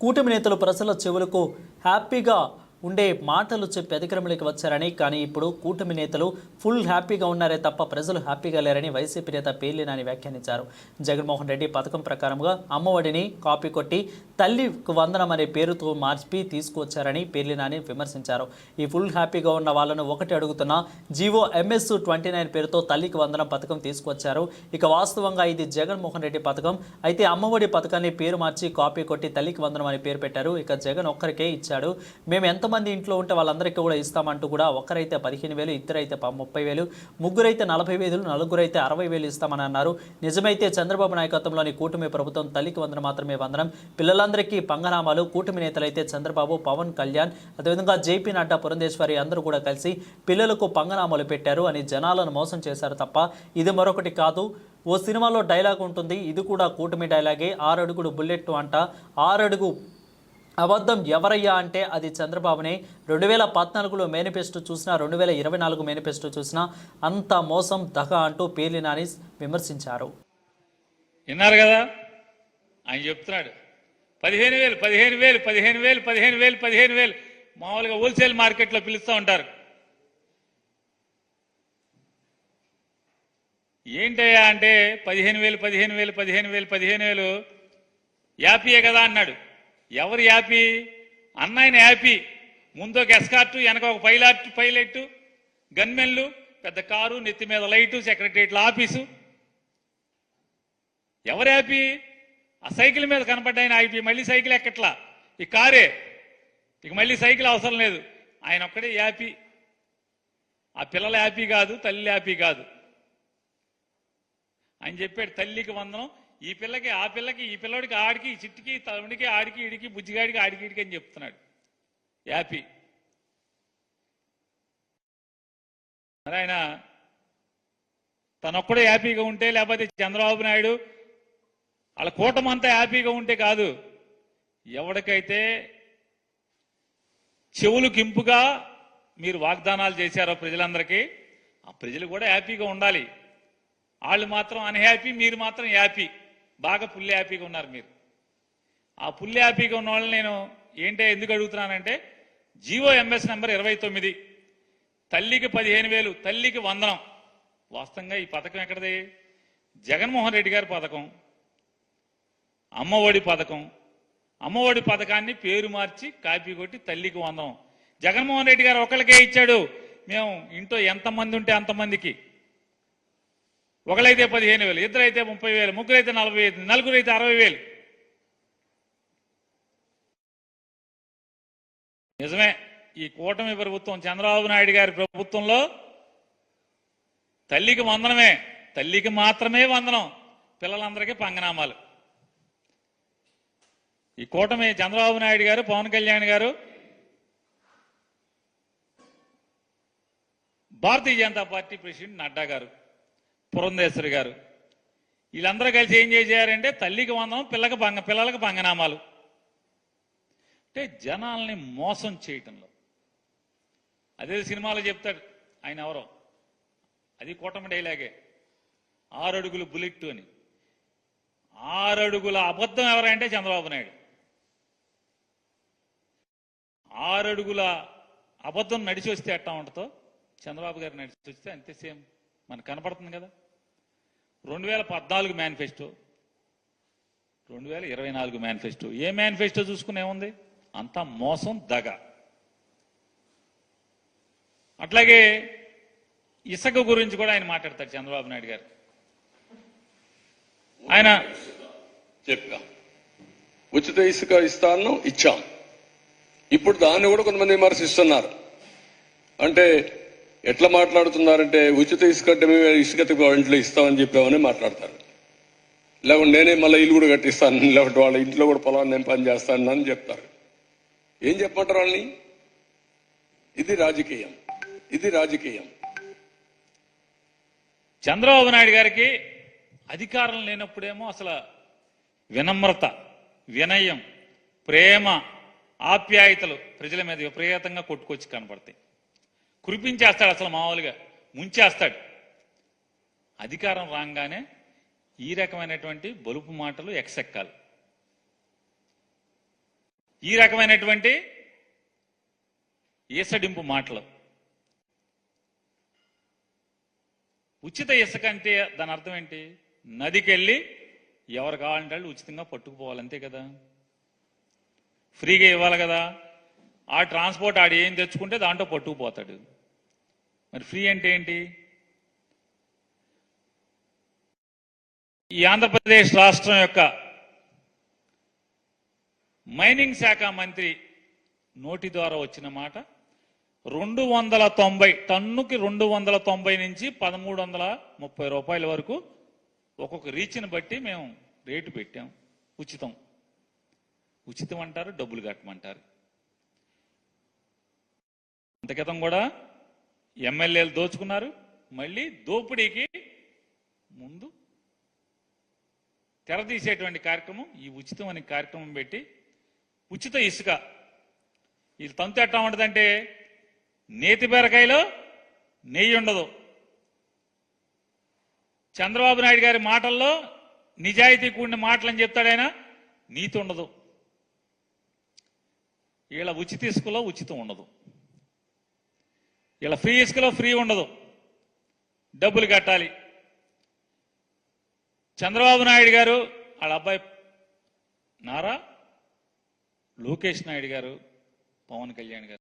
కూటమి నేతలు ప్రజల చెవులకు హ్యాపీగా ఉండే మాటలు చెప్పి అధికారంలోకి వచ్చారని కానీ ఇప్పుడు కూటమి నేతలు ఫుల్ హ్యాపీగా ఉన్నారే తప్ప ప్రజలు హ్యాపీగా లేరని వైసీపీ నేత పేర్లినాని వ్యాఖ్యానించారు. జగన్మోహన్ రెడ్డి పథకం ప్రకారంగా అమ్మఒడిని కాపీ కొట్టి తల్లికి వందనం అనే పేరుతో మార్చి తీసుకువచ్చారని పేర్లినాని విమర్శించారు. ఈ ఫుల్ హ్యాపీగా ఉన్న వాళ్ళను ఒకటి అడుగుతున్న జీవో ఎంఎస్ ట్వంటీ నైన్ పేరుతో తల్లికి వందనం పథకం తీసుకొచ్చారు ఇక వాస్తవంగా ఇది జగన్మోహన్ రెడ్డి పథకం. అయితే అమ్మఒడి పథకాన్ని పేరు మార్చి కాపీ కొట్టి తల్లికి వందనం అని పేరు పెట్టారు. ఇక జగన్ ఒక్కరికే ఇచ్చాడు. మేము ఎంత ఎంతమంది ఇంట్లో ఉంటే వాళ్ళందరికీ కూడా ఇస్తామంటూ కూడా ఒక్కరైతే పదిహేను వేలు ఇద్దరైతే ముప్పై వేలు ముగ్గురైతే నలభై వేలు నలుగురైతే అరవై వేలు ఇస్తామని అన్నారు. నిజమైతే చంద్రబాబు నాయకత్వంలోని కూటమి ప్రభుత్వం తల్లికి వందన మాత్రమే వందనం. పిల్లలందరికీ పంగనామాలు కూటమి నేతలైతే చంద్రబాబు పవన్ కళ్యాణ్ అదేవిధంగా జేపీ నడ్డా పురంధేశ్వరి అందరూ కూడా కలిసి పిల్లలకు పంగనామాలు పెట్టారు అని జనాలను మోసం చేశారు తప్ప ఇది మరొకటి కాదు. ఓ సినిమాలో డైలాగ్ ఉంటుంది. ఇది కూడా కూటమి డైలాగే. ఆరడుగుడు బుల్లెట్ అంట. ఆరడుగు అబద్ధం ఎవరయ్యా అంటే అది చంద్రబాబునే. రెండు వేల పద్నాలుగులో మేనిఫెస్టో చూసినా రెండు వేల ఇరవై నాలుగు మేనిఫెస్టో చూసినా అంత మోసం దగ అంటూ పేర్లి నాని విమర్శించారు. విన్నారు కదా? ఆయన చెప్తున్నాడు. పదిహేను వేలు పదిహేను వేలు పదిహేను వేలు పదిహేను వేలు పదిహేను వేలు. మామూలుగా హోల్సేల్ మార్కెట్లో పిలుస్తూ ఉంటారు. ఏంటయ్యా అంటే పదిహేను వేలు పదిహేను వేలు పదిహేను వేలు పదిహేను వేలు యాపీయే కదా అన్నాడు. ఎవరు యాపీ? అన్నయ్యన హ్యాపీ ముందు ఒక ఎస్కార్టు వెనక ఒక పైలాట్ పైలట్ గన్మెన్లు పెద్ద కారు నెత్తి మీద లైటు సెక్రటరియట్ల ఆఫీసు. ఎవరు హ్యాపీ ఆ సైకిల్ మీద కనపడ్డాయన అయిపోయి మళ్ళీ సైకిల్ ఎక్కట్లా? ఈ కారే. ఇక మళ్ళీ సైకిల్ అవసరం లేదు. ఆయన ఒక్కడే హ్యాపీ ఆ పిల్లల హ్యాపీ కాదు తల్లి హ్యాపీ కాదు. ఆయన చెప్పాడు తల్లికి వందనం ఈ పిల్లకి ఆ పిల్లకి ఈ పిల్లడికి ఆడికి ఈ చిట్టికి తమ్ముడికి ఆడికి ఇడికి బుజ్జిగాడికి ఆడికి ఇడికి అని చెప్తున్నాడు. హ్యాపీ మరి ఆయన తనొక్కడే హ్యాపీగా ఉంటే లేకపోతే చంద్రబాబు నాయుడు వాళ్ళ కూటమంతా హ్యాపీగా ఉంటే కాదు. ఎవరికైతే చెవులు కింపుగా మీరు వాగ్దానాలు చేశారో ప్రజలందరికీ ఆ ప్రజలు కూడా హ్యాపీగా ఉండాలి. వాళ్ళు మాత్రం అన్హ్యాపీ మీరు మాత్రం హ్యాపీ బాగా పుల్లి హ్యాపీగా ఉన్నారు మీరు. ఆ పుల్లి హ్యాపీగా ఉన్న వాళ్ళని నేను ఏంటో ఎందుకు అడుగుతున్నానంటే జీవో ఎంఎస్ నెంబర్ ఇరవై తొమ్మిది. తల్లికి పదిహేను వేలు తల్లికి వందనం. వాస్తవంగా ఈ పథకం ఎక్కడది? జగన్మోహన్ రెడ్డి గారి పథకం అమ్మఒడి పథకం. అమ్మఒడి పథకాన్ని పేరు మార్చి కాపీ కొట్టి తల్లికి వందనం. జగన్మోహన్ రెడ్డి గారు ఒకరికే ఇచ్చాడు. మేము ఇంట్లో ఎంతమంది ఉంటే అంతమందికి. ఒకరైతే పదిహేను వేలు ఇద్దరైతే ముప్పై వేలు ముగ్గురైతే నలభై వేలు నలుగురైతే అరవై వేలు. నిజమే ఈ కూటమి ప్రభుత్వం చంద్రబాబు నాయుడు గారి ప్రభుత్వంలో తల్లికి వందనమే తల్లికి మాత్రమే వందనం పిల్లలందరికీ పంగనామాలు. ఈ కూటమి చంద్రబాబు నాయుడు గారు పవన్ కళ్యాణ్ గారు భారతీయ జనతా పార్టీ ప్రెసిడెంట్ నడ్డా గారు. పురంధేశ్వరి గారు. వీళ్ళందరూ కలిసి ఏం చేశారంటే తల్లికి వందనం పిల్లకి పంగ పిల్లలకు పంగనామాలు అంటే జనాల్ని మోసం చేయటంలో. అదే సినిమాలో చెప్తాడు ఆయన ఎవరో. అది కూటమి డైలాగే. ఆరడుగులు బుల్లెట్ అని. ఆరడుగుల అబద్ధం ఎవరంటే చంద్రబాబు నాయుడు. ఆరడుగుల అబద్ధం నడిచి వస్తే ఎట్టా ఉంటుందో చంద్రబాబు గారు నడిచి వస్తే అంతే సేమ్. మనకు కనపడుతుంది కదా? రెండు వేల పద్నాలుగు మేనిఫెస్టో. రెండు వేల ఇరవై నాలుగు మేనిఫెస్టో. ఏ మేనిఫెస్టో చూసుకునేముంది అంతా మోసం దగ. అట్లాగే ఇసుక గురించి కూడా ఆయన మాట్లాడతారు చంద్రబాబు నాయుడు గారు. ఆయన చెప్పా ఉచిత ఇసుక ఇస్తాను ఇచ్చాం. ఇప్పుడు దాన్ని కూడా కొంతమంది విమర్శిస్తున్నారు. అంటే ఎట్లా మాట్లాడుతున్నారంటే ఉచిత ఇసుక అంటే ఇసుక ఇంట్లో ఇస్తామని చెప్పామని మాట్లాడతారు. లేకుంటే నేనే మళ్ళీ ఇల్లు కూడా కట్టిస్తాను లేకుంటే వాళ్ళ ఇంట్లో కూడా పొలాన్ని నేను పని చేస్తాను అని చెప్తారు. ఏం చెప్పమంటారు వాళ్ళని? ఇది రాజకీయం. ఇది రాజకీయం. చంద్రబాబు నాయుడు గారికి అధికారం లేనప్పుడేమో అసలు వినమ్రత వినయం ప్రేమ ఆప్యాయతలు ప్రజల మీద విపరీతంగా కొట్టుకొచ్చి కనపడతాయి. కురిపించేస్తాడు అసలు మామూలుగా. ముంచేస్తాడు. అధికారం రాగానే ఈ రకమైనటువంటి బలుపు మాటలు ఎక్సెక్కాలి. ఈ రకమైనటువంటి ఈసడింపు మాటలు. ఉచిత ఇసుక అంటే దాని అర్థం ఏంటి? నదికి వెళ్ళి ఎవరు కావాలంటే వాళ్ళు ఉచితంగా పట్టుకుపోవాలి అంతే కదా? ఫ్రీగా ఇవ్వాలి కదా? ఆ ట్రాన్స్పోర్ట్ ఆడు ఏం తెచ్చుకుంటే దాంట్లో పట్టుకుపోతాడు. మరి ఫ్రీ అంటే ఏంటి? ఈ ఆంధ్రప్రదేశ్ రాష్ట్రం యొక్క మైనింగ్ శాఖ మంత్రి నోటి ద్వారా వచ్చిన మాట రెండు వందల తొంభై టన్నుకి రెండు వందల తొంభై నుంచి పదమూడు వందల ముప్పై రూపాయల వరకు ఒక్కొక్క రీచ్ని బట్టి మేము రేటు పెట్టాం. ఉచితం. ఉచితం అంటారు డబ్బులు కట్టమంటారు. అంత క్రితం కూడా ఎమ్మెల్యేలు దోచుకున్నారు. మళ్ళీ దోపిడీకి ముందు తెరదీసేటువంటి కార్యక్రమం ఈ ఉచితం అనే కార్యక్రమం పెట్టి ఉచిత ఇసుక. వీళ్ళు తంతు ఎట్లా ఉంటుందంటే నేతి బీరకాయలో నెయ్యి ఉండదు. చంద్రబాబు నాయుడు గారి మాటల్లో నిజాయితీ కూడిన మాటలని చెప్తాడైనా నీతి ఉండదు. వీళ్ళ ఉచిత ఇసుకలో ఉచితం ఉండదు. ఇలా ఫ్రీ ఇసుకలో ఫ్రీ ఉండదు. డబ్బులు కట్టాలి. చంద్రబాబు నాయుడు గారు వాళ్ళ అబ్బాయి నారా? లోకేష్ నాయుడు గారు పవన్ కళ్యాణ్ గారు.